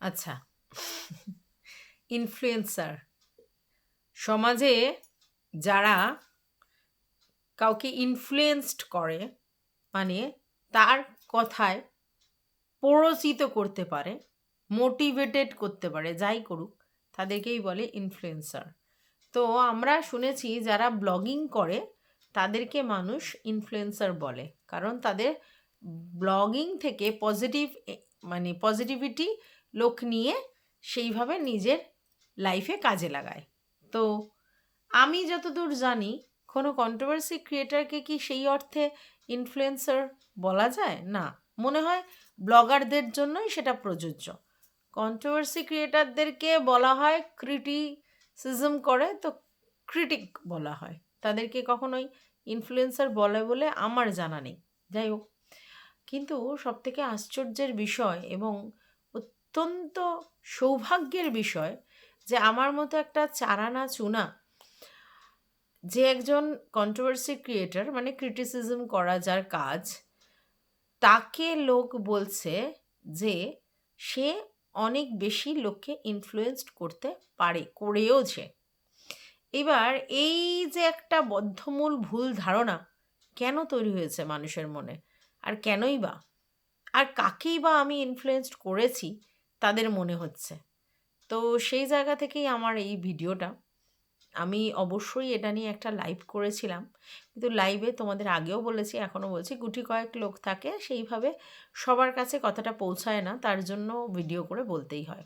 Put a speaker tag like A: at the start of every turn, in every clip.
A: আচ্ছা। ইনফ্লুয়েন্সার সমাজে যারা কাউকে ইনফ্লুয়েন্সড করে মানে তার কথায় প্ররোচিত করতে পারে মোটিভেটেড করতে পারে, যাই করুক, তাদেরকেই বলে ইনফ্লুয়েন্সার তো আমরা শুনেছি যারা ব্লগিং করে, তাদেরকে মানুষ ইনফ্লুয়েন্সার বলে। কারণ তাদের ব্লগিং থেকে পজিটিভ মানে পজিটিভিটি লোক নিয়ে সেইভাবে নিজের লাইফে কাজে লাগায়। তো আমি যতদূর জানি, কোনো কন্ট্রোভার্সি ক্রিয়েটারকে কি সেই অর্থে ইনফ্লুয়েন্সার বলা যায়? না। মনে হয় ব্লগারদের জন্যই সেটা প্রযোজ্য। কন্ট্রোভার্সি ক্রিয়েটারদেরকে বলা হয় ক্রিটিসিজম করে, তো ক্রিটিক বলা হয়। তাদেরকে কখনোই ইনফ্লুয়েন্সার বলে বলে আমার জানা নেই। যাই হোক। কিন্তু সবথেকে আশ্চর্যের বিষয় এবং অত্যন্ত সৌভাগ্যের বিষয় যে আমার মতো একটা চারানা চুনা, যে একজন কন্ট্রোভার্সি ক্রিয়েটার মানে ক্রিটিসিজম করা যার কাজ, তাকে লোক বলছে যে সে অনেক বেশি লোককে ইনফ্লুয়েসড করতে পারে করেওছে এবার এই যে একটা বদ্ধমূল ভুল ধারণা কেন তৈরি হয়েছে মানুষের মনে? আর কেনই বা? আর কাকেই বা আমি ইনফ্লুয়েসড করেছি? তাদের মনে হচ্ছে। তো সেই জায়গা থেকেই আমার এই ভিডিওটা। আমি অবশ্যই এটা নিয়ে একটা লাইভ করেছিলাম। কিন্তু লাইভে তোমাদের আগেও বলেছি, এখনও বলছি, গুটি কয়েক লোক থাকে, সেইভাবে সবার কাছে কথাটা পৌঁছায় না, তার জন্য ভিডিও করে বলতেই হয়।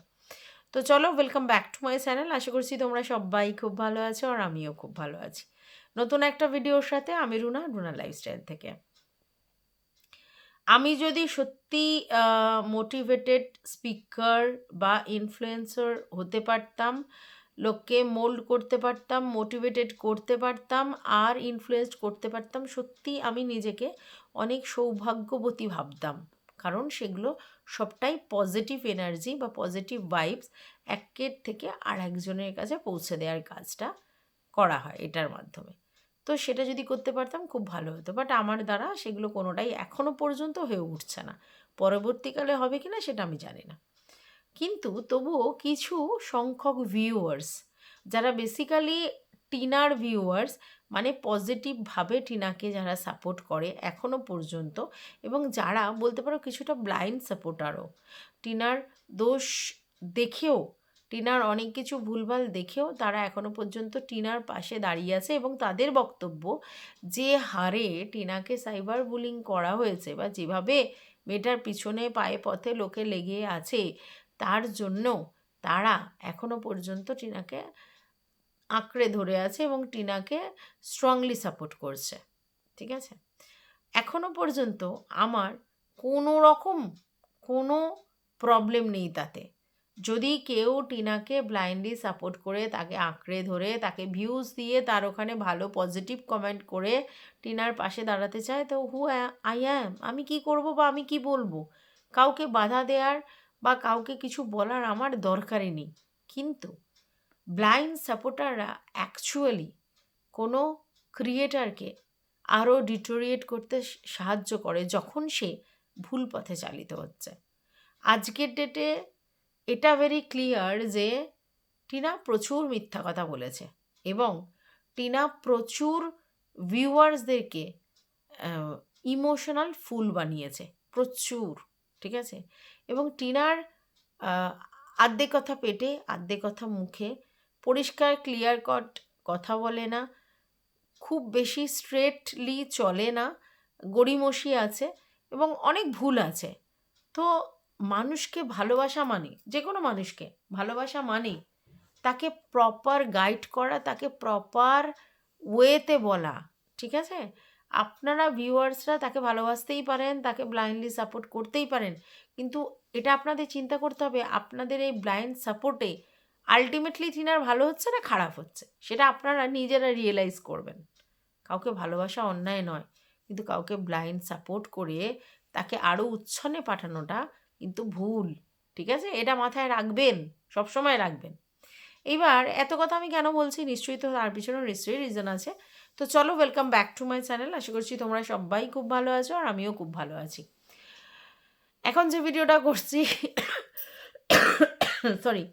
A: তো চলো welcome back to my channel আশা করছি তোমরা সবাই খুব ভালো আছো, আর আমিও খুব ভালো আছি। নতুন একটা ভিডিওর সাথে, আমি রুনা রুনা লাইফস্টাইল থেকে। আমি যদি সত্যি মোটিভেটেড স্পিকার বা ইনফ্লুয়েন্সার হতে পারতাম, লোককে মোল্ড করতে পারতাম মোটিভেটেড করতে পারতাম আর ইনফ্লুয়েন্স করতে পারতাম, সত্যি আমি নিজেকে অনেক সৌভাগ্যবতী ভাবতাম। কারণ সেগুলো সবটাই পজিটিভ এনার্জি বা পজিটিভ ভাইবস একের থেকে আর একজনের কাছে পৌঁছে দেওয়ার কাজটা করা হয় এটার মাধ্যমে। তো সেটা যদি করতে পারতাম খুব ভালো হতো। বাট আমার দ্বারা সেগুলো কোনোটাই এখনও পর্যন্ত হয়ে উঠছে না। পরবর্তীকালে হবে কি না সেটা আমি জানি না। কিন্তু তবুও কিছু সংখ্যক ভিউয়ার্স যারা বেসিক্যালি টিনার ভিউয়ার্স মানে পজিটিভভাবে টিনাকে যারা সাপোর্ট করে এখনও পর্যন্ত এবং যারা বলতে পারো কিছুটা ব্লাইন্ড সাপোর্টারও টিনার দোষ দেখেও টিনার অনেক কিছু ভুলভাল দেখেও তারা এখনও পর্যন্ত টিনার পাশে দাঁড়িয়ে আছে এবং তাদের বক্তব্য যে হারে টিনাকে সাইবার বুলিং করা হয়েছে বা যেভাবে মেয়েটার পিছনে পায়ে পথে লোকে লেগে আছে, তার জন্য তারা এখনও পর্যন্ত টিনাকে আঁকড়ে ধরে আছে এবং টিনাকে স্ট্রংলি সাপোর্ট করছে। ঠিক আছে? এখনও পর্যন্ত আমার কোনো রকম কোনো প্রবলেম নেই তাতে। যদি কেউ টিনাকে ব্লাইন্ডলি সাপোর্ট করে, তাকে আঁকড়ে ধরে, তাকে ভিউজ দিয়ে তার ওখানে ভালো পজিটিভ কমেন্ট করে টিনার পাশে দাঁড়াতে চায়, তো হু আই অ্যাম আমি কি করব বা আমি কি বলব? কাউকে বাধা দেওয়ার বা কাউকে কিছু বলার আমার দরকারই নেই। কিন্তু ব্লাইন্ড সাপোর্টাররা অ্যাকচুয়ালি কোনো ক্রিয়েটারকে আরও ডিটোরিয়েট করতে সাহায্য করে যখন সে ভুল পথে চালিত হচ্ছে। আজকের ডেটে এটা ভেরি ক্লিয়ার যে টিনা প্রচুর মিথ্যা কথা বলেছে এবং টিনা প্রচুর ভিউয়ার্সদেরকে ইমোশনাল ফুল বানিয়েছে, প্রচুর, ঠিক আছে? এবং টিনার আর্ধেক কথা পেটে, আর্ধেক কথা মুখে, পরিষ্কার ক্লিয়ার কট কথা বলে না, খুব বেশি স্ট্রেটলি চলে না, গড়িমসি আছে এবং অনেক ভুল আছে। তো মানুষকে ভালোবাসা মানে যে কোনো মানুষকে ভালোবাসা মানে তাকে প্রপার গাইড করা, তাকে প্রপার ওয়েতে বলা, ঠিক আছে? আপনারা ভিউয়ার্সরা তাকে ভালোবাসতেই পারেন, তাকে ব্লাইন্ডলি সাপোর্ট করতেই পারেন, কিন্তু এটা আপনাদের চিন্তা করতে হবে, আপনাদের এই ব্লাইন্ড সাপোর্টে আলটিমেটলি থিনার ভালো হচ্ছে না খারাপ হচ্ছে? সেটা আপনারা নিজেরা রিয়েলাইজ করবেন। কাউকে ভালোবাসা অন্যায় নয়, কিন্তু কাউকে ব্লাইন্ড সাপোর্ট করে তাকে আরও উচ্ছনে পাঠানোটা কিন্তু ভুল, ঠিক আছে? এটা মাথায় রাখবেন, সবসময় রাখবেন। এইবার এত কথা আমি কেন বলছি? নিশ্চয়ই তো তার পিছনে নিশ্চয়ই রিজন আছে। তো চলো welcome back to my channel আশা করছি তোমরা সবাই খুব ভালো আছো আর আমিও খুব ভালো আছি। এখন যে ভিডিওটা করছি সরি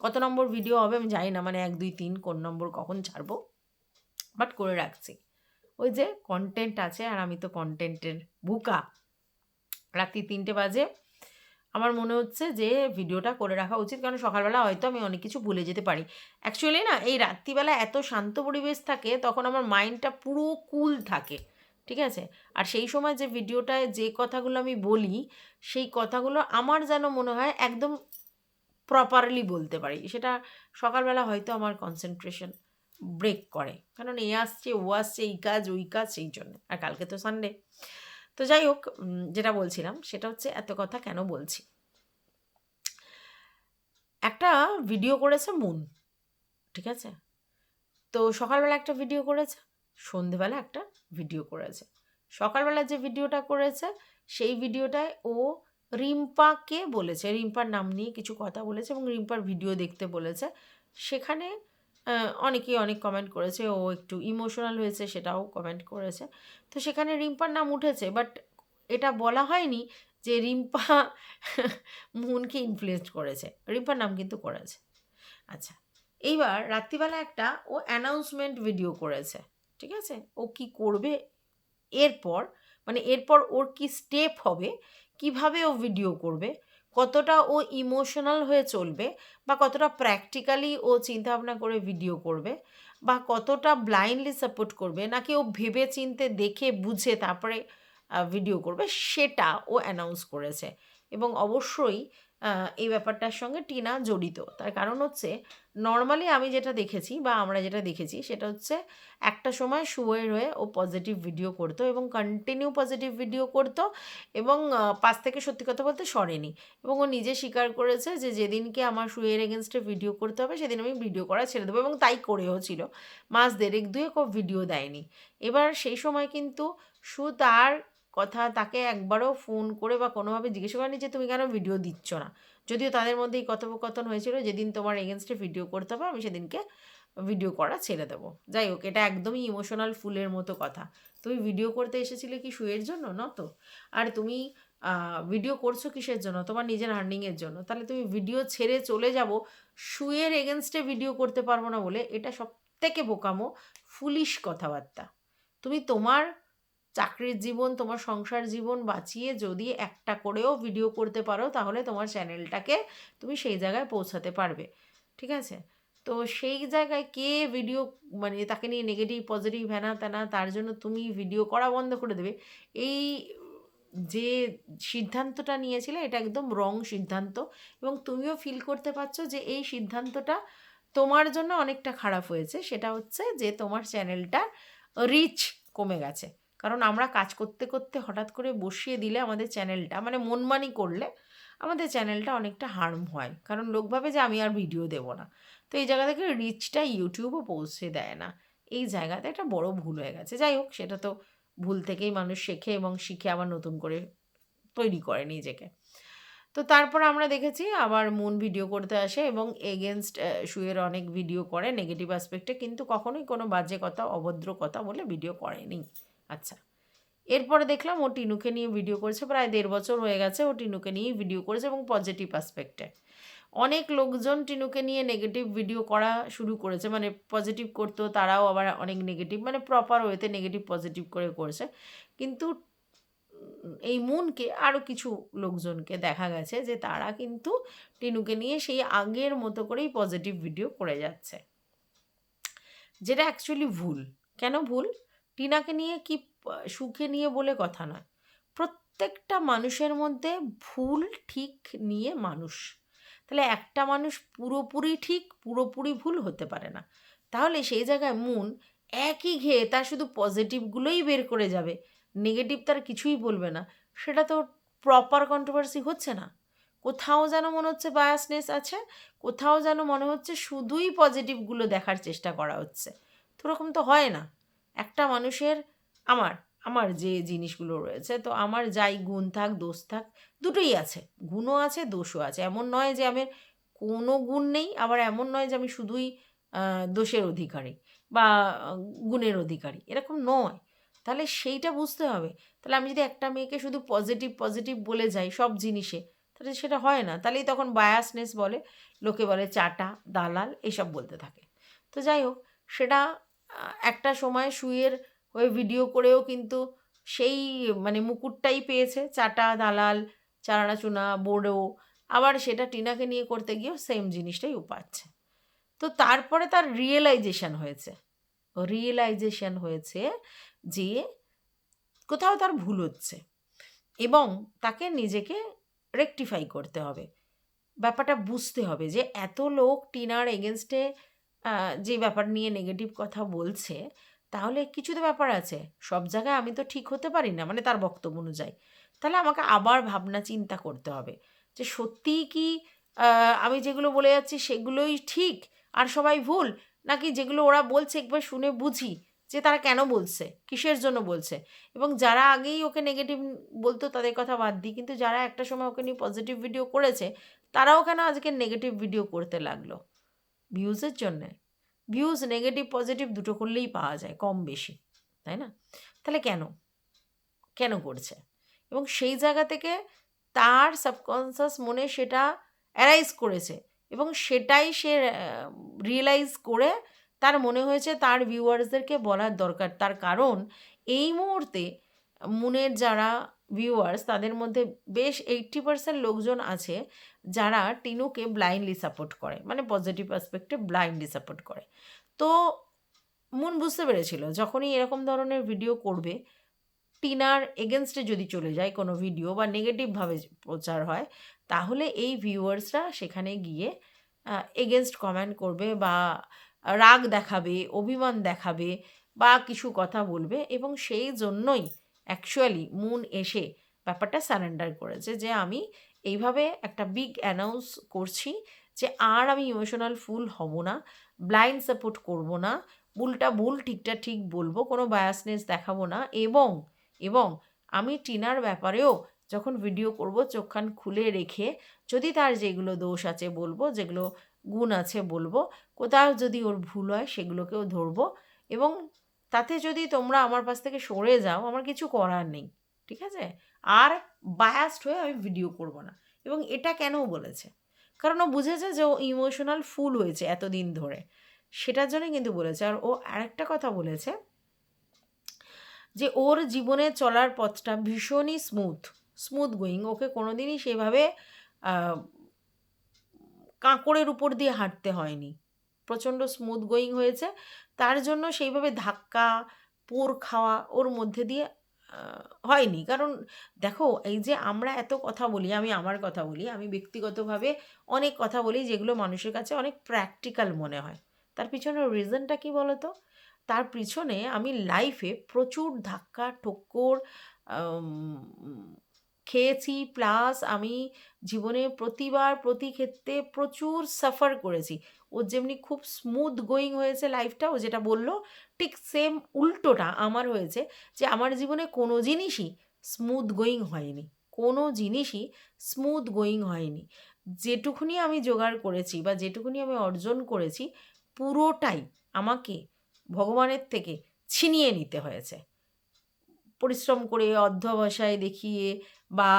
A: কত নম্বর ভিডিও হবে আমি জানি না মানে এক, দুই, তিন, কোন নম্বর কখন ছাড়বো? বাট করে রাখছি। ওই যে কন্টেন্ট আছে আর আমি তো কন্টেন্টের বুকা রাত্রি তিনটে বাজে। আমার মনে হচ্ছে যে ভিডিওটা করে রাখা উচিত। কারণ সকালবেলা হয়তো আমি অনেক কিছু ভুলে যেতে পারি। অ্যাকচুয়ালি না, এই রাত্রিবেলা এত শান্ত পরিবেশ থাকে, তখন আমার মাইন্ডটা পুরো কুল থাকে। ঠিক আছে? আর সেই সময় যে ভিডিওটায় যে কথাগুলো আমি বলি, সেই কথাগুলো আমার যেন মনে হয় একদম প্রপারলি বলতে পারি। সেটা সকালবেলা হয়তো আমার কনসেন্ট্রেশন ব্রেক করে। কারণ এ আসছে, ও আসছে, এই কাজ, ওই কাজ, সেই জন্য। আর কালকে তো সানডে তো যাই হোক যেটা বলছিলাম সেটা হচ্ছে এত কথা কেন বলছি? একটা ভিডিও করেছে মুন, ঠিক আছে? তো সকালবেলা একটা ভিডিও করেছে, সন্ধেবেলা একটা ভিডিও করেছে। সকালবেলা যে ভিডিওটা করেছে, সেই ভিডিওটায় ও রিম্পাকে বলেছে, রিম্পার নাম নিয়ে কিছু কথা বলেছে এবং রিম্পার ভিডিও দেখতে বলেছে। সেখানে অনেকেই অনেক কমেন্ট করেছে, ও একটু ইমোশনাল হয়েছে, সেটাও কমেন্ট করেছে। তো সেখানে রিম্পার নাম উঠেছে বাট এটা বলা হয়নি যে রিম্পা মুনকে ইনফ্লুয়েস করেছে। রিম্পার নাম কিন্তু করেছে। আচ্ছা এইবার রাত্রিবেলা একটা ও অ্যানাউন্সমেন্ট ভিডিও করেছে, ঠিক আছে? ও কি করবে? এরপর মানে এরপর ওর কি স্টেপ হবে? কীভাবে ও ভিডিও করবে? কতটা ও ইমোশনাল হয়ে চলবে বা কতটা প্র্যাকটিক্যালি ও চিন্তাভাবনা করে ভিডিও করবে বা কতটা ব্লাইন্ডলি সাপোর্ট করবে নাকি ও ভেবে চিনতে দেখে বুঝে তারপরে ভিডিও করবে সেটা ও অ্যানাউন্স করেছে। এবং অবশ্যই এই ব্যাপারটার সঙ্গে টিনা জড়িত। তার কারণ হচ্ছে নর্মালি আমি যেটা দেখেছি বা আমরা যেটা দেখেছি, সেটা হচ্ছে একটা সময় শুয়ের হয়ে ও পজিটিভ ভিডিও করতো এবং কন্টিনিউ পজিটিভ ভিডিও করতো এবং পাশ থেকে সত্যি কথা বলতে সরেনি। এবং ও নিজে স্বীকার করেছে যে যেদিনকে আমার শুয়ের এগেনস্টে ভিডিও করতে হবে, সেদিন আমি ভিডিও করা ছেড়ে দেবো এবং তাই করেও ছিল। মাস দেড়েক দুয়েক ও ভিডিও দেয়নি। এবার সেই সময় কিন্তু সু তার কথা তাকে একবারও ফোন করে বা কোনোভাবে জিজ্ঞেস করেনি যে, তুমি কেন ভিডিও দিচ্ছ না? যদিও তাদের মধ্যে এই কথোপকথন হয়েছিল, যেদিন তোমার এগেনস্টে ভিডিও করতে হবে, আমি সেদিনকে ভিডিও করা ছেড়ে দেবো। যাই হোক, এটা একদমই ইমোশনাল ফুলের মতো কথা। তুমি ভিডিও করতে এসেছিলে কি শুয়ের জন্য? ন তো। আর তুমি ভিডিও করছ কিসের জন্য? তোমার নিজের হার্নিংয়ের জন্য। তাহলে তুমি ভিডিও ছেড়ে চলে যাব, শুয়ের এগেনস্টে ভিডিও করতে পারব না বলে এটা সব থেকে বোকামো ফুলিশ কথাবার্তা। তুমি তোমার চাকরির জীবন, তোমার সংসার জীবন বাঁচিয়ে যদি একটা করেও ভিডিও করতে পারো, তাহলে তোমার চ্যানেলটাকে তুমি সেই জায়গায় পৌঁছাতে পারবে। ঠিক আছে? তো সেই জায়গায় কে ভিডিও মানে তাকে নিয়ে নেগেটিভ পজিটিভ হ্যানা ত্যানা তার জন্য তুমি ভিডিও করা বন্ধ করে দেবে। এই যে সিদ্ধান্তটা নিয়েছিলে, এটা একদম রং সিদ্ধান্ত। এবং তুমিও ফিল করতে পারছ যে এই সিদ্ধান্তটা তোমার জন্য অনেকটা খারাপ হয়েছে। সেটা হচ্ছে যে তোমার চ্যানেলটা রিচ কমে গেছে। কারণ আমরা কাজ করতে করতে হঠাৎ করে বসিয়ে দিলে আমাদের চ্যানেলটা মানে মনমানি করলে আমাদের চ্যানেলটা অনেকটা হার্ম হয়। কারণ লোক ভাবে যে আমি আর ভিডিও দেবো না। তো এই জায়গা থেকে রিচটা ইউটিউবও পৌঁছে দেয় না। এই জায়গাতে একটা বড় ভুল হয়ে গেছে। যাই হোক, সেটা তো ভুল থেকেই মানুষ শেখে এবং শিখে আবার নতুন করে তৈরি করে নিজেকে। তো তারপর আমরা দেখেছি আবার মন ভিডিও করতে আসে এবং এগেনস্ট শুয়ের অনেক ভিডিও করে নেগেটিভ অ্যাসপেক্টে কিন্তু কখনোই কোনো বাজে কথা, অভদ্র কথা বলে ভিডিও করেনি। আচ্ছা। এরপরে দেখলাম ও টিনুকে নিয়ে ভিডিও করেছে, প্রায় দেড় বছর হয়ে গেছে ও টিনুকে নিয়েই ভিডিও করেছে এবং পজিটিভ অ্যাসপেক্টে অনেক লোকজন টিনুকে নিয়ে নেগেটিভ ভিডিও করা শুরু করেছে মানে পজিটিভ করতো তারাও আবার অনেক নেগেটিভ মানে প্রপার ওয়েতে নেগেটিভ পজিটিভ করে করেছে। কিন্তু এই মুনকে আরও কিছু লোকজনকে দেখা গেছে যে তারা কিন্তু টিনুকে নিয়ে সেই আগের মতো করেই পজিটিভ ভিডিও করে যাচ্ছে। যেটা অ্যাকচুয়ালি ভুল। কেন ভুল? টিনাকে নিয়ে কি সুখে নিয়ে বলে কথা নয়। প্রত্যেকটা মানুষের মধ্যে ভুল ঠিক নিয়ে মানুষ। তাহলে একটা মানুষ পুরোপুরি ঠিক, পুরোপুরি ভুল হতে পারে না। তাহলে সেই জায়গায় মন একই ঘেয়ে তার শুধু পজিটিভগুলোই বের করে যাবে। নেগেটিভ তার কিছুই বলবে না। সেটা তো প্রপার কন্ট্রোভার্সি হচ্ছে না। কোথাও যেন মনে হচ্ছে বায়াসনেস আছে, কোথাও যেন মনে হচ্ছে শুধুই পজিটিভগুলো দেখার চেষ্টা করা হচ্ছে। তো ওরকম তো হয় না। একটা মানুষের আমার আমার যে জিনিসগুলো রয়েছে, তো আমার যাই গুণ থাক, দোষ থাক, দুটোই আছে। গুণও আছে, দোষও আছে। এমন নয় যে আমার কোনো গুণ নেই, আবার এমন নয় যে আমি শুধুই দোষের অধিকারী বা গুণের অধিকারী। এরকম নয়। তাহলে সেইটা বুঝতে হবে। তাহলে আমি যদি একটা মেয়েকে শুধু পজিটিভ পজিটিভ বলে যাই সব জিনিসে, তাহলে সেটা হয় না। তাহলেই তখন বায়াসনেস বলে, লোকে বলে চাটা, দালাল, এসব বলতে থাকে। তো যাই হোক, সেটা একটা সময় শুয়ের ওই ভিডিও করেও কিন্তু সেই মানে মুকুটটাই পেয়েছে। চাটা, দালাল চারাচুনা বোর্ডও আবার সেটা টিনাকে নিয়ে করতে গিয়েও সেম জিনিসটাই ও পাচ্ছে। তো তারপরে তার রিয়েলাইজেশন হয়েছে। রিয়েলাইজেশন হয়েছে যে কোথাও তার ভুল হচ্ছে এবং তাকে নিজেকে রেকটিফাই করতে হবে। ব্যাপারটা বুঝতে হবে যে এত লোক টিনার এগেনস্টে যে ব্যাপার নিয়ে নেগেটিভ কথা বলছে, তাহলে কিছু তো ব্যাপার আছে। সব জায়গায় আমি তো ঠিক হতে পারি না মানে তার বক্তব্য অনুযায়ী। তাহলে আমাকে আবার ভাবনা চিন্তা করতে হবে যে সত্যিই কি আমি যেগুলো বলে যাচ্ছি সেগুলোই ঠিক আর সবাই ভুল? নাকি যেগুলো ওরা বলছে একবার শুনে বুঝি যে তারা কেন বলছে? কিসের জন্য বলছে? এবং যারা আগেই ওকে নেগেটিভ বলতো তাদের কথা বাদ দিই, কিন্তু যারা একটা সময় ওকে নিয়ে পজিটিভ ভিডিও করেছে, তারাও কেন আজকে নেগেটিভ ভিডিও করতে লাগল? ভিউজের জন্যে ভিউজ নেগেটিভ পজিটিভ দুটো করলেই পাওয়া যায় কম বেশি, তাই না? তাহলে কেন? কেন করছে? এবং সেই জায়গা থেকে তার সাবকনসাস মনে সেটা অ্যারাইজ করেছে এবং সেটাই সে রিয়েলাইজ করে তার মনে হয়েছে তার ভিউয়ার্সদেরকে বলার দরকার। তার কারণ এই মুহূর্তে মুনের যারা ভিউয়ার্স তাদের মধ্যে বেশ এইট্টি পার্সেন্ট লোকজন আছে যারা টিনুকে ব্লাইন্ডলি সাপোর্ট করে মানে পজিটিভ অ্যাসপেক্টে ব্লাইন্ডলি সাপোর্ট করে। তো মুন বুঝতে পেরেছিল, যখনই এরকম ধরনের ভিডিও করবে, টিনার এগেনস্টে যদি চলে যায় কোনো ভিডিও বা নেগেটিভভাবে প্রচার হয়, তাহলে এই ভিউয়ার্সরা সেখানে গিয়ে এগেনস্ট কমেন্ট করবে বা রাগ দেখাবে, অভিমান দেখাবে বা কিছু কথা বলবে এবং সেই জন্যই অ্যাকচুয়ালি মুন এসে ব্যাপারটা সারেন্ডার করেছে যে আমি এইভাবে একটা বিগ অ্যানাউন্স করছি যে আর আমি ইমোশনাল ফুল হব না ব্লাইন্ড সাপোর্ট করব না ভুলটা ভুল ঠিকটা ঠিক বলব, কোনো বায়াসনেস দেখাবো না এবং এবং আমি টিনার ব্যাপারেও যখন ভিডিও করব চোখখান খুলে রেখে যদি তার যেগুলো দোষ আছে বলব, যেগুলো গুণ আছে বলব, কোথাও যদি ওর ভুল হয় সেগুলোকেও ধরবো এবং তাতে যদি তোমরা আমার পাশ থেকে সরে যাও, আমার কিছু করার নেই। ঠিক আছে? আর বায়াসড হয়ে আমি ভিডিও করব না। এবং এটা কেন বলেছে? কারণ ও বুঝেছে যে ও ইমোশনাল ফুল হয়েছে এতদিন ধরে। সেটার জন্যই কিন্তু বলেছে। আর ও আরেকটা কথা বলেছে যে ওর জীবনে চলার পথটা ভীষণই স্মুথ স্মুথ গোয়িং ওকে কোনোদিনই সেভাবে কাঁকড়ের উপর দিয়ে হাঁটতে হয়নি। প্রচণ্ড স্মুথ গোয়িং হয়েছে। তার জন্য সেইভাবে ধাক্কা, পোর খাওয়া ওর মধ্যে দিয়ে হয়নি। কারণ দেখো, এই যে আমরা এত কথা বলি, আমি আমার কথা বলি, আমি ব্যক্তিগতভাবে অনেক কথা বলি যেগুলো মানুষের কাছে অনেক প্র্যাকটিক্যাল মনে হয়। তার পিছনের রিজনটা কি বলো তো তার পিছনে আমি লাইফে প্রচুর ধাক্কা, ঠক্কর খেয়েছি প্লাস আমি জীবনে প্রতিবার প্রতি ক্ষেত্রে প্রচুর সাফার করেছি। ও যেমনি খুব স্মুথ গোয়িং হয়েছে লাইফটা ও যেটা বলল, ঠিক সেম উল্টোটা আমার হয়েছে যে আমার জীবনে কোনো জিনিসই স্মুথ গোয়িং হয়নি। কোনো জিনিসই স্মুথ গোয়িং হয়নি। যেটুকুনি আমি জোগাড় করেছি বা যেটুকুনি আমি অর্জন করেছি, পুরোটাই আমাকে ভগবানের থেকে ছিনিয়ে নিতে হয়েছে। পরিশ্রম করে অধ্যবসায় দেখিয়ে বা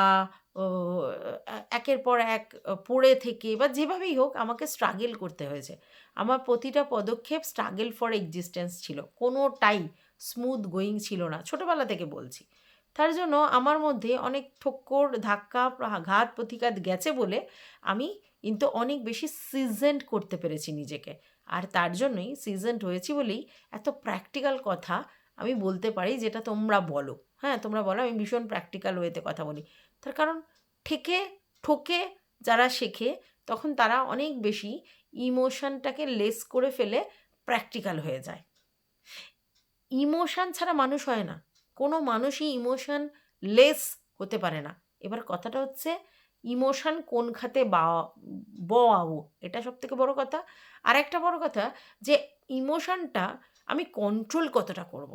A: একের পর এক পড়ে থেকে বা যেভাবেই হোক আমাকে স্ট্রাগল করতে হয়েছে। আমার প্রতিটা পদক্ষেপ স্ট্রাগল ফর এক্সিস্টেন্স ছিল। কোনোটাই স্মুথ গোয়িং ছিল না, ছোটোবেলা থেকে বলছি। তার জন্য আমার মধ্যে অনেক ঠক্কর, ধাক্কা ঘাত, প্রতিঘাত গেছে বলে আমি কিন্তু অনেক বেশি সিজেন্ট করতে পেরেছি নিজেকে। আর তার জন্যই সিজেন্ট হয়েছি বলেই এত প্র্যাকটিক্যাল কথা আমি বলতে পারি যেটা তোমরা বলো। হ্যাঁ তোমরা বলো, আমি ভীষণ প্র্যাকটিক্যাল ওয়েতে কথা বলি। তার কারণ ঠেকে, ঠোকে যারা শেখে, তখন তারা অনেক বেশি ইমোশনটাকে লেস করে ফেলে প্র্যাকটিক্যাল হয়ে যায়। ইমোশন ছাড়া মানুষ হয় না। কোনো মানুষই ইমোশন লেস হতে পারে না। এবার কথাটা হচ্ছে ইমোশন কোন খাতে বা বওয়াবো এটা সব থেকে বড় কথা। আর একটা বড় কথা যে ইমোশনটা আমি কন্ট্রোল কতটা করব।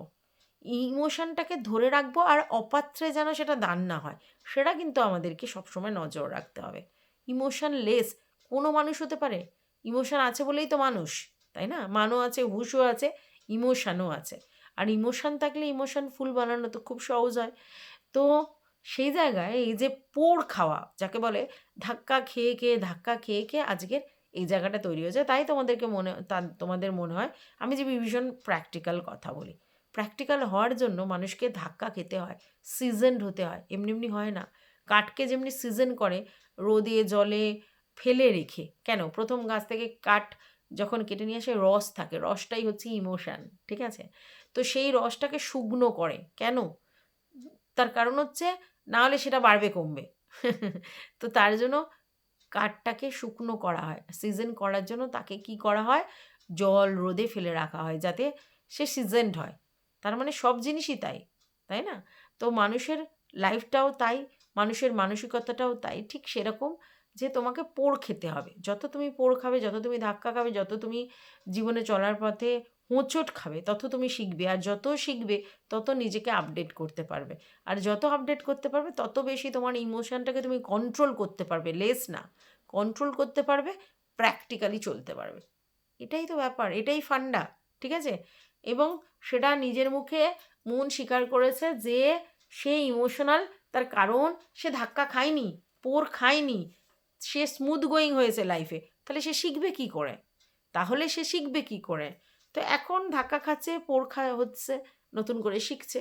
A: ইমোশনটাকে ধরে রাখব আর অপাত্রে যেন সেটা দান না হয়, সেটা কিন্তু আমাদেরকে সবসময় নজর রাখতে হবে। ইমোশন লেস কোনো মানুষ হতে পারে? ইমোশন আছে বলেই তো মানুষ, তাই না? মানও আছে, হুশও আছে ইমোশনও আছে। আর ইমোশন থাকলে ইমোশন ফুল বানানো তো খুব সহজ হয়। তো সেই জায়গায় এই যে পোড় খাওয়া, যাকে বলে ধাক্কা খেয়ে খেয়ে, ধাক্কা খেয়ে খেয়ে আজকের এই জায়গাটা তৈরি হয়েছে, তাই তোমাদেরকে মনে তোমাদের মনে হয়, আমি যে ভীষণ প্র্যাকটিক্যাল কথা বলি। প্র্যাকটিক্যাল হওয়ার জন্য মানুষকে ধাক্কা খেতে হয় সিজনড হতে হয়, এমনি এমনি হয় না। কাঠকে যেমনি সিজন করে, রোদে, জলে ফেলে রেখে, কেন? প্রথম গাছ থেকে কাঠ যখন কেটে নিয়ে আসে, রস থাকে, রসটাই হচ্ছে ইমোশান ঠিক আছে? তো সেই রসটাকে শুকনো করে, কেন? তার কারণ হচ্ছে, না হলে সেটা বাড়বে, কমবে। তো তার জন্য কাঠটাকে শুকনো করা হয়। সিজন করার জন্য তাকে কি করা হয়? জল রোদে ফেলে রাখা হয় যাতে সে সিজেন্ড হয়। তার মানে সব জিনিসই তাই তাই না? তো মানুষের লাইফটাও তাই, মানুষের মানসিকতাটাও তাই। ঠিক সেরকম যে তোমাকে পোড় খেতে হবে। যত তুমি পোড় খাবে, যত তুমি ধাক্কা খাবে, যত তুমি জীবনে চলার পথে হোঁচট খাবে, তত তুমি শিখবে। আর যত শিখবে, তত নিজেকে আপডেট করতে পারবে। আর যত আপডেট করতে পারবে, তত বেশি তোমার ইমোশনটাকে তুমি কন্ট্রোল করতে পারবে লেস না। কন্ট্রোল করতে পারবে প্র্যাকটিক্যালি চলতে পারবে। এটাই তো ব্যাপার, এটাই ফান্ডা ঠিক আছে? এবং সেটা নিজের মুখে মন স্বীকার করেছে যে সে ইমোশনাল তার কারণ সে ধাক্কা খায়নি, পোর খায়নি, সে স্মুথ গোয়িং হয়েছে লাইফে তাহলে সে শিখবে কি করে? তাহলে সে শিখবে কি করে? তো এখন ধাক্কা খাচ্ছে পোর খা হচ্ছে, নতুন করে শিখছে।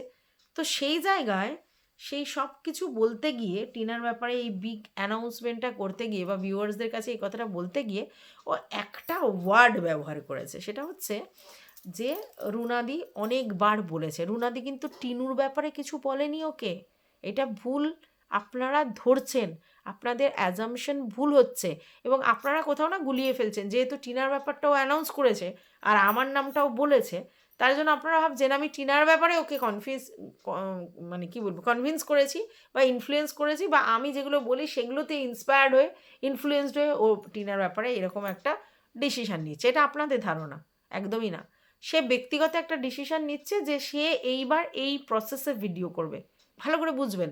A: তো সেই জায়গায় সেই সব কিছু বলতে গিয়ে, টিনার ব্যাপারে এই বিগ অ্যানাউন্সমেন্টটা করতে গিয়ে বা ভিউয়ার্সদের কাছে এই কথাটা বলতে গিয়ে, ও একটা ওয়ার্ড ব্যবহার করেছে। সেটা হচ্ছে যে, রুনাদি অনেকবার বলেছে। রুনাদি কিন্তু টিনুর ব্যাপারে কিছু বলেনি ওকে। এটা ভুল, আপনারা ধরছেন। আপনাদের অ্যাজামশন ভুল হচ্ছে এবং আপনারা কোথাও না গুলিয়ে ফেলছেন। যেহেতু টিনার ব্যাপারটাও অ্যানাউন্স করেছে আর আমার নামটাও বলেছে, তার জন্য আপনারা ভাবছেন আমি টিনার ব্যাপারে ওকে কনফিউজ মানে কি বলব কনভিন্স করেছি বা ইনফ্লুয়েন্স করেছি বা আমি যেগুলো বলি সেগুলোতে ইন্সপায়ার্ড হয়ে ইনফ্লুয়েসড হয়ে ও টিনার ব্যাপারে এরকম একটা ডিসিশান নিচ্ছে। এটা আপনাদের ধারণা, একদমই না। সে ব্যক্তিগত একটা ডিসিশান নিচ্ছে যে সে এইবার এই প্রসেসে ভিডিও করবে। ভালো করে বুঝবেন।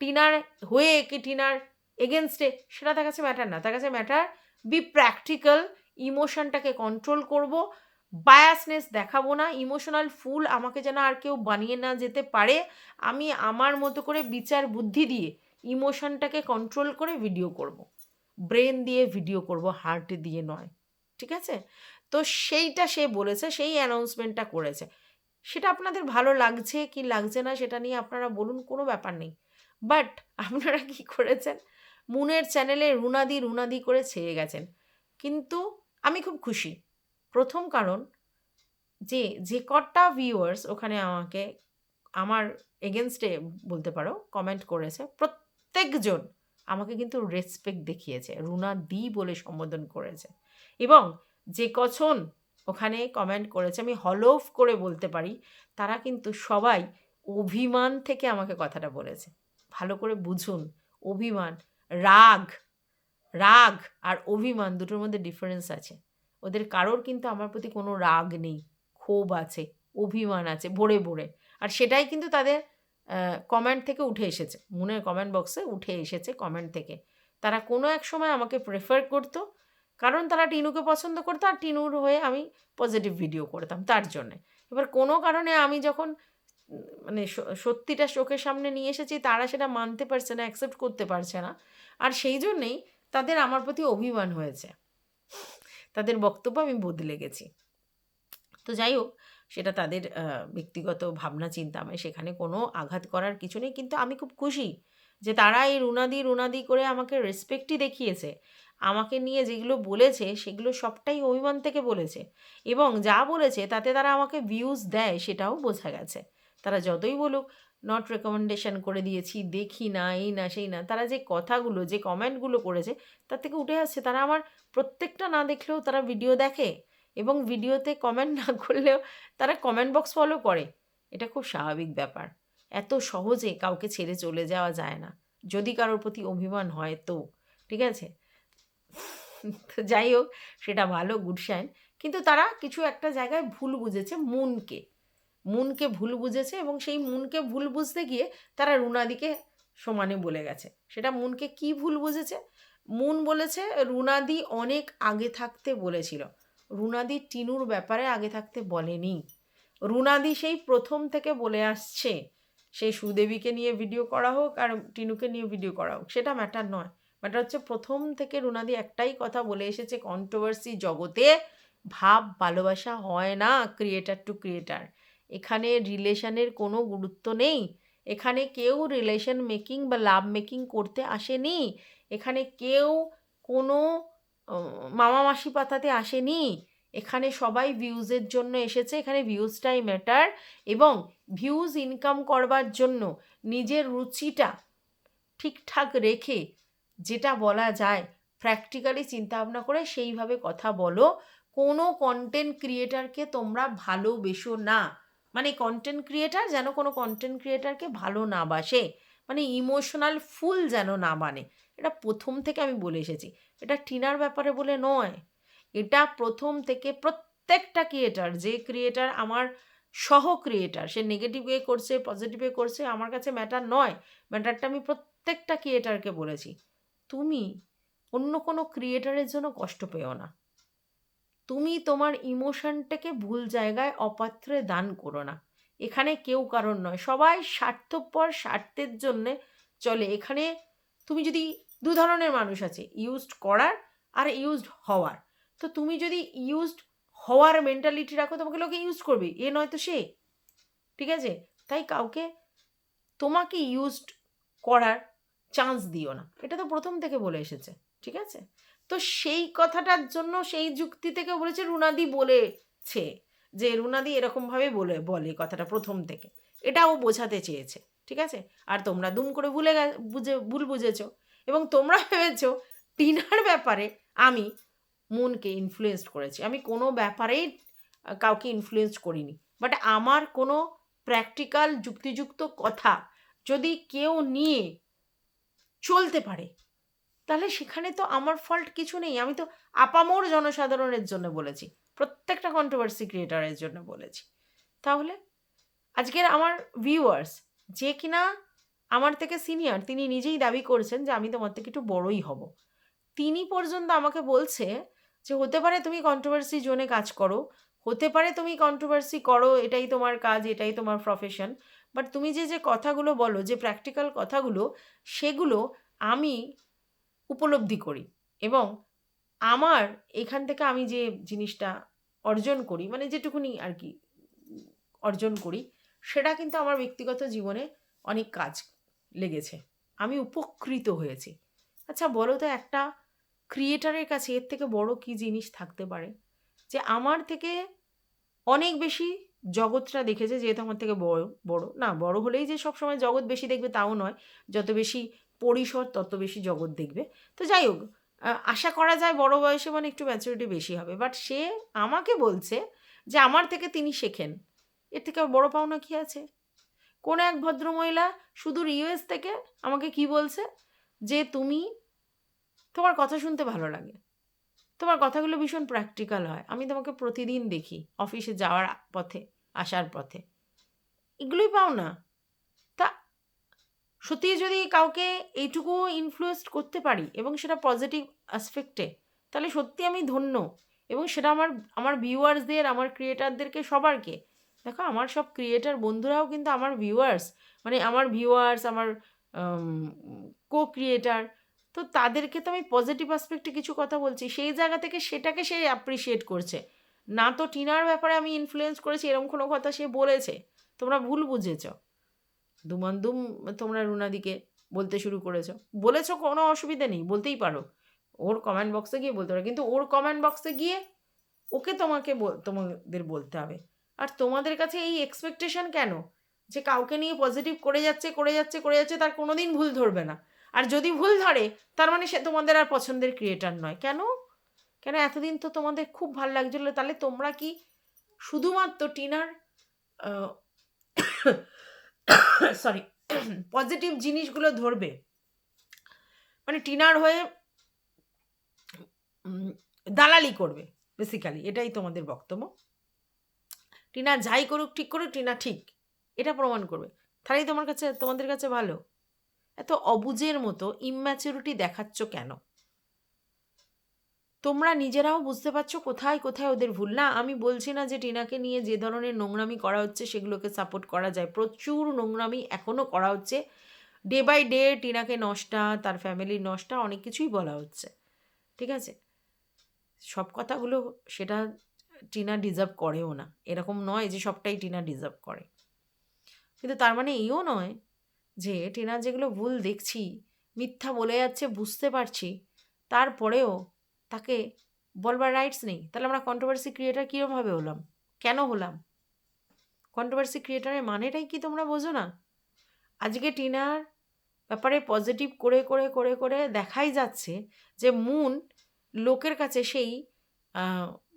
A: টিনার হয়ে কি টিনার এগেনস্টে সেটা তার কাছে ম্যাটার না। তার কাছে ম্যাটার বি প্র্যাকটিক্যাল ইমোশনটাকে কন্ট্রোল করব বায়াসনেস দেখাবো না ইমোশনাল ফুল আমাকে যেন আর কেউ বানিয়ে না যেতে পারে, আমি আমার মতো করে বিচার বুদ্ধি দিয়ে ইমোশনটাকে কন্ট্রোল করে ভিডিও করব। ব্রেন দিয়ে ভিডিও করব হার্ট দিয়ে নয়। ঠিক আছে? তো সেইটা সে বলেছে, সেই অ্যানাউন্সমেন্টটা করেছে। সেটা আপনাদের ভালো লাগছে কি লাগছে না, সেটা নিয়ে আপনারা বলুন, কোনো ব্যাপার নেই। বাট আপনারা কি করেছেন? মুনের চ্যানেলে রুনাদি রুনাদি করে ছেয়ে গেছেন। কিন্তু আমি খুব খুশি। প্রথম কারণ যে যে কটা ভিউয়ার্স ওখানে আমাকে, আমার এগেনস্টে বলতে পারো কমেন্ট করেছে, প্রত্যেকজন আমাকে কিন্তু রেসপেক্ট দেখিয়েছে রুনা দি বলে সম্বোধন করেছে। এবং যে কজন ওখানে কমেন্ট করেছে, আমি হলফ করে বলতে পারি, তারা কিন্তু সবাই অভিমান থেকে আমাকে কথাটা বলেছে। ভালো করে বুঝুন, অভিমান রাগ রাগ আর অভিমান দুটোর মধ্যে ডিফারেন্স আছে। ওদের কারোর কিন্তু আমার প্রতি কোনো রাগ নেই, ক্ষোভ আছে, অভিমান আছে, ভরে ভরে। আর সেটাই কিন্তু তাদের কমেন্ট থেকে উঠে এসেছে, মনের কমেন্ট বক্সে উঠে এসেছে কমেন্ট থেকে। তারা কোনো এক সময় আমাকে প্রেফার করতো, কারণ তারা টিনুকে পছন্দ করতো আর টিনুর হয়ে আমি পজিটিভ ভিডিও করতাম তার জন্যে। এবার কোনো কারণে আমি যখন মানে সত্যিটা চোখের সামনে নিয়ে এসেছি, তারা সেটা মানতে পারছে না অ্যাকসেপ্ট করতে পারছে না আর সেই জন্যেই তাদের আমার প্রতি অভিমান হয়েছে। তাদের বক্তব্য আমি বদলে গেছি। তো যাই হোক, সেটা তাদের ব্যক্তিগত ভাবনা, চিন্তা, আমি সেখানে কোনো আঘাত করার কিছু নেই। কিন্তু আমি খুব খুশি যে তারা এই রুনাদি রুনাদি করে আমাকে রেসপেক্টই দেখিয়েছে। আমাকে নিয়ে যেগুলো বলেছে, সেগুলো সবটাই অভিমান থেকে বলেছে। এবং যা বলেছে, তাতে তারা আমাকে ভিউজ দেয়, সেটাও বোঝা গেছে। তারা যতই বলুক নট রেকমেন্ডেশন করে দিয়েছি, দেখি না, এই না, সেই না। তারা যে কথাগুলো, যে কমেন্টগুলো করেছে, তার থেকে উঠে আসছে। তারা আমার প্রত্যেকটা না দেখলেও তারা ভিডিও দেখে এবং ভিডিওতে কমেন্ট না করলেও তারা কমেন্ট বক্স ফলো করে। এটা খুব স্বাভাবিক ব্যাপার। এত সহজে কাউকে ছেড়ে চলে যাওয়া যায় না। যদি কারোর প্রতি অভিমান হয় তো, ঠিক আছে? তো যাই হোক, সেটা ভালো গুড সাইন কিন্তু তারা কিছু একটা জায়গায় ভুল বুঝেছে মুনকে। মুনকে ভুল বুঝেছে এবং সেই মুনকে ভুল বুঝতে গিয়ে তারা রুনাদিকে সমানে বলে গেছে। সেটা মুনকে কি ভুল বুঝেছে? মুন বলেছে, রুনাদি অনেক আগে থাকতে বলেছিল। রুনাদি টিনুর ব্যাপারে আগে থাকতে বলেনি। রুনাদি সেই প্রথম থেকে বলে আসছে, সে সুদেবীকে নিয়ে ভিডিও করা হোক আর টিনুকে নিয়ে ভিডিও করা হোক। সেটা ম্যাটার নয়। ম্যাটার হচ্ছে প্রথম থেকে রুনাদি একটাই কথা বলে এসেছে কন্ট্রোভার্সি জগতে। ভাব ভালোবাসা হয় না ক্রিয়েটার টু ক্রিয়েটার এখানে রিলেশনের কোনো গুরুত্ব নেই। এখানে কেউ রিলেশন মেকিং বা লাভ মেকিং করতে আসেনি। এখানে কেউ কোনো মামা মাসি পাতাতে আসেনি। এখানে সবাই ভিউজের জন্য এসেছে। এখানে ভিউজটাই ম্যাটার এবং ভিউজ ইনকাম করবার জন্য নিজের রুচিটা ঠিকঠাক রেখে যেটা বলা যায় প্র্যাকটিক্যালি চিন্তাভাবনা করে সেইভাবে কথা বলো। কোনো কন্টেন্ট ক্রিয়েটারকে তোমরা ভালোবেসো না। মানে কন্টেন্ট ক্রিয়েটার যেন কোনো কন্টেন্ট ক্রিয়েটারকে ভালো না বাসে মানে ইমোশনাল ফুল যেন না বানে এটা প্রথম থেকে আমি বলে এসেছি। এটা টিনার ব্যাপারে বলে নয়। এটা প্রথম থেকে প্রত্যেকটা ক্রিয়েটার যে ক্রিয়েটার আমার সহ ক্রিয়েটার সে নেগেটিভ ওয়ে করছে পজিটিভ ওয়ে করছে, আমার কাছে ম্যাটার নয়। ম্যাটারটা আমি প্রত্যেকটা ক্রিয়েটারকে বলেছি। তুমি অন্য কোনো ক্রিয়েটারের জন্য কষ্ট পেও না। তুমি তোমার ইমোশনটাকে ভুল জায়গায় অপাত্রে দান করো না। এখানে কেউ কারণ নয়, সবাই স্বার্থপর, স্বার্থের জন্যে চলে। এখানে তুমি যদি দু ধরনের মানুষ আছে ইউজড করার আর ইউজড হওয়ার। তো তুমি যদি ইউজড হওয়ার মেন্টালিটি রাখো, তোমাকে লোকে ইউজ করবে, এ নয় তো সে। ঠিক আছে? তাই কাউকে তোমাকে ইউজড করার চান্স দিও না। এটা তো প্রথম থেকে বলে এসেছে। ঠিক আছে? তো সেই কথাটার জন্য সেই যুক্তি থেকে বলেছে রুনাদি বলেছে যে রুনাদি এরকমভাবে বলে বলে কথাটা প্রথম থেকে। এটাও বোঝাতে চেয়েছে, ঠিক আছে? আর তোমরা দুম করে ভুলে গে বুঝে, ভুল বুঝেছ। এবং তোমরা ভেবেছ টিনার ব্যাপারে আমি মনকে ইনফ্লুয়েস করেছি। আমি কোনো ব্যাপারেই কাউকে ইনফ্লুয়েস করিনি। বাট আমার কোনো প্র্যাকটিক্যাল যুক্তিযুক্ত কথা যদি কেউ নিয়ে চলতে পারে তাহলে সেখানে তো আমার ফল্ট কিছু নেই। আমি তো আপামোর জনসাধারণের জন্য বলেছি। প্রত্যেকটা কন্ট্রোভার্সি ক্রিয়েটারের জন্য বলেছি। তাহলে আজকের আমার ভিউয়ার্স যে কিনা আমার থেকে সিনিয়র তিনি নিজেই দাবি করছেন যে আমি তোমার থেকে একটু বড়ই হব। তিনি পর্যন্ত আমাকে বলছে যে, হতে পারে তুমি কন্ট্রোভার্সি জোনে কাজ করো। হতে পারে তুমি কন্ট্রোভার্সি করো, এটাই তোমার কাজ, এটাই তোমার প্রফেশন বাট তুমি যে যে কথাগুলো বলো, যে প্র্যাকটিক্যাল কথাগুলো, সেগুলো আমি উপলব্ধি করি এবং আমার এখান থেকে আমি যে জিনিসটা অর্জন করি মানে যেটুকুনি আর কি অর্জন করি, সেটা কিন্তু আমার ব্যক্তিগত জীবনে অনেক কাজ লেগেছে। আমি উপকৃত হয়েছি। আচ্ছা বলো তো একটা ক্রিয়েটারের কাছে এর থেকে বড় কি জিনিস থাকতে পারে? যে আমার থেকে অনেক বেশি জগৎটা দেখেছে যেহেতু আমার থেকে বড় বড়, না বড় হলেই যে সবসময় জগৎ বেশি দেখবে তাও নয়। যত বেশি পরিসর তত বেশি জগৎ দেখবে। তো যাই হোক আশা করা যায় বড় বয়সে মানে একটু ম্যাচুরিটি বেশি হবে। বাট সে আমাকে বলছে যে আমার থেকে তিনি শেখেন। এর থেকে বড় পাওনা কি আছে? কোন এক ভদ্রমহিলা সুদূর ইউএস থেকে আমাকে কি বলছে? যে তুমি, তোমার কথা শুনতে ভালো লাগে। তোমার কথাগুলো ভীষণ প্র্যাকটিক্যাল হয়। আমি তোমাকে প্রতিদিন দেখি অফিসে যাওয়ার পথে, আসার পথে। এগুলোই পাও না সত্যি যদি কাউকে এইটুকু ইনফ্লুয়েস করতে পারি এবং সেটা পজিটিভ অ্যাসপেক্টে তাহলে সত্যি আমি ধন্য। এবং সেটা আমার আমার ভিউয়ার্সদের আমার ক্রিয়েটারদেরকে সবারকে। দেখো, আমার সব ক্রিয়েটার বন্ধুরাও কিন্তু আমার ভিউয়ার্স মানে আমার ভিউয়ার্স আমার কো ক্রিয়েটার তো তাদেরকে তো আমি পজিটিভ অ্যাসপেক্টে কিছু কথা বলছি। সেই জায়গা থেকে সেটাকে সে অ্যাপ্রিসিয়েট করছে। না তো টিনার ব্যাপারে আমি ইনফ্লুয়েন্স করেছি এরকম কোনো কথা সে বলেছে। তোমরা ভুল বুঝেছ। দুমানদুম তোমরা রুনাদিকে বলতে শুরু করেছ। বলেছ কোনো অসুবিধা নেই, বলতেই পারো। ওর কমেন্ট বক্সে গিয়ে বলতে পারো। কিন্তু ওর কমেন্ট বক্সে গিয়ে ওকে তোমাকে তোমাদের বলতে হবে। আর তোমাদের কাছে এই এক্সপেকটেশন কেন? যে কাউকে নিয়ে পজিটিভ করে যাচ্ছে করে যাচ্ছে করে যাচ্ছে, তার কোনো দিন ভুল ধরবে না। আর যদি ভুল ধরে, তার মানে সে তোমাদের আর পছন্দের ক্রিয়েটার নয়। কেন? কেন এতদিন তো তোমাদের খুব ভালো লাগছিল। তাহলে তোমরা কি শুধুমাত্র টিনার সরি পজিটিভ জিনিসগুলো ধরবে। মানে টিনার হয়ে দালালি করবে বেসিক্যালি এটাই তোমাদের বক্তব্য। টিনা যাই করুক, ঠিক করুক, টিনা ঠিক, এটা প্রমাণ করবে। তাহলেই তোমার কাছে, তোমাদের কাছে ভালো। এত অবুজের মতো ইম্যাচুরিটি দেখাচ্ছ কেন? তোমরা নিজেরাও বুঝতে পারছ কোথায় কোথায় ওদের ভুল। না, আমি বলছি না যে টিনাকে নিয়ে যে ধরনের নোংরামি করা হচ্ছে সেগুলোকে সাপোর্ট করা যায়। প্রচুর নোংরামি এখনও করা হচ্ছে। ডে বাই ডে টিনাকে নষ্টা, তার ফ্যামিলির নষ্টা, অনেক কিছুই বলা হচ্ছে। ঠিক আছে? সব কথাগুলো সেটা টিনা ডিজার্ভ করেও না। এরকম নয় যে সবটাই টিনা ডিজার্ভ করে। কিন্তু তার মানে এইও নয় যে টিনা যেগুলো ভুল দেখছি, মিথ্যা বলে যাচ্ছে, বুঝতে পারছি, তারপরেও তাকে বলবার রাইটস নেই। তাহলে আমরা কন্ট্রোভার্সি ক্রিয়েটার কীরমভাবে হলাম? কেন হলাম? কন্ট্রোভার্সি ক্রিয়েটারের মানেটাই কি তোমরা বোঝো না? আজকে টিনার ব্যাপারে পজিটিভ করে করে করে করে দেখাই যাচ্ছে যে মুন লোকের কাছে সেই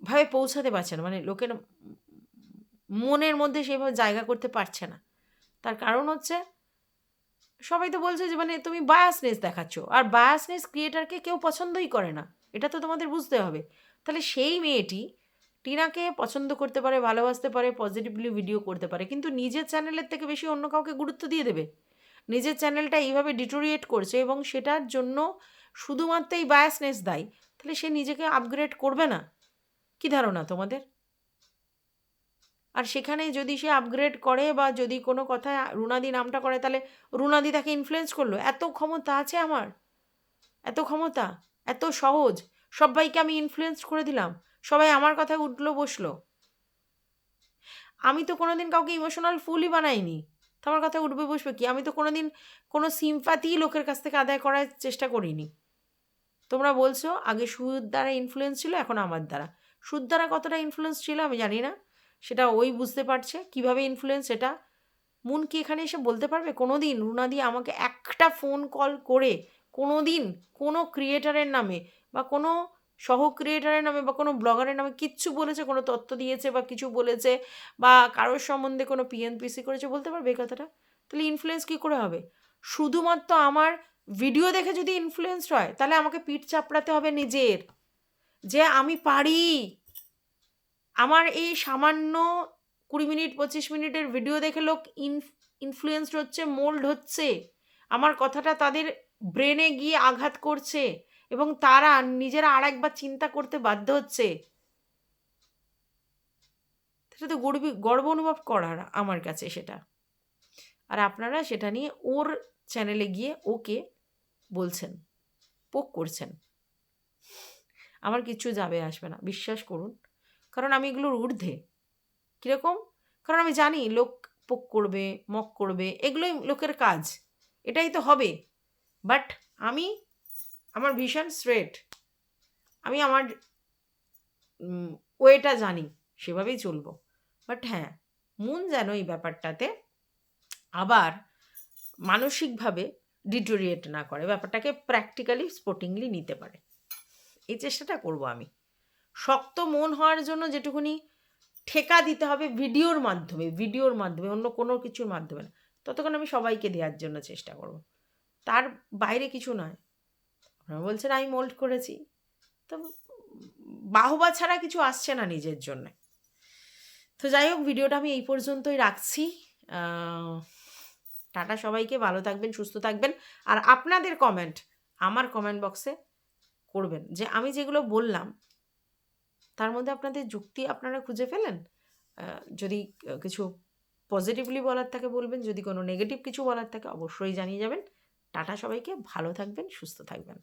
A: ভাবে পৌঁছাতে পারছে না। মানে লোকের মনের মধ্যে সেইভাবে জায়গা করতে পারছে না। তার কারণ হচ্ছে সবাই তো বলছে যে মানে তুমি বায়াসনেস দেখাচ্ছ। আর বায়াসনেস ক্রিয়েটারকে কেউ পছন্দই করে না। এটা তো তোমাদের বুঝতে হবে। তাহলে সেই মেয়েটি টিনাকে পছন্দ করতে পারে, ভালোবাসতে পারে পজিটিভলি ভিডিও করতে পারে, কিন্তু নিজের চ্যানেলের থেকে বেশি অন্য কাউকে গুরুত্ব দিয়ে দেবে? নিজের চ্যানেলটা এইভাবে ডিটোরিয়েট করছে এবং সেটার জন্য শুধুমাত্র এই বায়াসনেস দায়ী, তাহলে সে নিজেকে আপগ্রেড করবে না? কি ধারণা তোমাদের? আর সেখানে যদি সে আপগ্রেড করে বা যদি কোনো কথায় রুনাদি নামটা করে, তাহলে রুনাদি তাকে ইনফ্লুয়েন্স করল? এত ক্ষমতা আছে আমার? এত ক্ষমতা? এত সহজ। সবাইকে আমি ইনফ্লুয়েন্স করে দিলাম। সবাই আমার কথায় উঠল বসল। আমি তো কোনোদিন কাউকে ইমোশনাল ফুলই বানাইনি। তো আমার কথায় উঠবে বসবে কি? আমি তো কোনোদিন কোনো সিম্পাতি লোকের কাছ থেকে আদায় করার চেষ্টা করিনি। তোমরা বলছো, আগে সুর দ্বারা ইনফ্লুয়েন্স ছিল, এখন আমার দ্বারা। সুর দ্বারা কতটা ইনফ্লুয়েন্স ছিল আমি জানি না। সেটা ওই বুঝতে পারছে। কীভাবে ইনফ্লুয়েন্স সেটা? মুন কি এখানে এসে বলতে পারবে? কোনো দিন রুনাদি আমাকে একটা ফোন কল করে কোনো দিন কোনো ক্রিয়েটারের নামে বা কোনো সহ ক্রিয়েটারের নামে বা কোনো ব্লগারের নামে কিচ্ছু বলেছে, কোনো তথ্য দিয়েছে বা কিছু বলেছে বা কারোর সম্বন্ধে কোনো পিএনপিসি করেছে বলতে পারবে এই কথাটা? তাহলে ইনফ্লুয়েন্স কী করে হবে? শুধুমাত্র আমার ভিডিও দেখে যদি ইনফ্লুয়েন্সড হয়, তাহলে আমাকে পিঠ চাপড়াতে হবে নিজের। যে আমি পারি। আমার এই সামান্য কুড়ি মিনিট, পঁচিশ মিনিটের ভিডিও দেখে লোক ইন ইনফ্লুয়েন্সড হচ্ছে মোল্ড হচ্ছে। আমার কথাটা তাদের ব্রেনে গিয়ে আঘাত করছে এবং তারা নিজেরা আর একবার চিন্তা করতে বাধ্য হচ্ছে। সেটা তো গর্ব গর্ব অনুভব করার আমার কাছে সেটা। আর আপনারা সেটা নিয়ে ওর চ্যানেলে গিয়ে ওকে বলছেন পোক করছেন। আমার কিচ্ছু যাবে আসবে না, বিশ্বাস করুন। কারণ আমি এগুলোর ঊর্ধ্বে। কীরকম? কারণ আমি জানি লোক পোক করবে মক করবে, এগুলোই লোকের কাজ। এটাই তো হবে। বাট আমি, আমার ভীষণ স্ট্রেট আমি আমার ওয়েটা জানি, সেভাবেই চলবো। বাট হ্যাঁ মন যেন এই ব্যাপারটাতে আবার মানসিকভাবে ডিটোরিয়েট না করে, ব্যাপারটাকে প্র্যাকটিক্যালি স্পোর্টিংলি নিতে পারে। এই চেষ্টাটা করব আমি। শক্ত মন হওয়ার জন্য যেটুকুনি ঠেকা দিতে হবে ভিডিওর মাধ্যমে ভিডিওর মাধ্যমে, অন্য কোনো কিছুর মাধ্যমে না। ততক্ষণ আমি সবাইকে দেওয়ার জন্য চেষ্টা করব। তার বাইরে কিছু নয়। বলছেন, আমি মোল্ড করেছি। তো বাহবা ছাড়া কিছু আসছে না নিজের জন্য। তো যাই হোক, ভিডিওটা আমি এই পর্যন্তই রাখছি। টাটা সবাইকে, ভালো থাকবেন, সুস্থ থাকবেন। আর আপনাদের কমেন্ট আমার কমেন্ট বক্সে করবেন যে, আমি যেগুলো বললাম, তার মধ্যে আপনাদের যুক্তি আপনারা খুঁজে ফেলেন? যদি কিছু পজিটিভলি বলার থাকে বলবেন, যদি কোনো নেগেটিভ কিছু বলার থাকে, অবশ্যই জানিয়ে যাবেন। টাটা সবাইকে ভালো থাকবেন সুস্থ থাকবেন।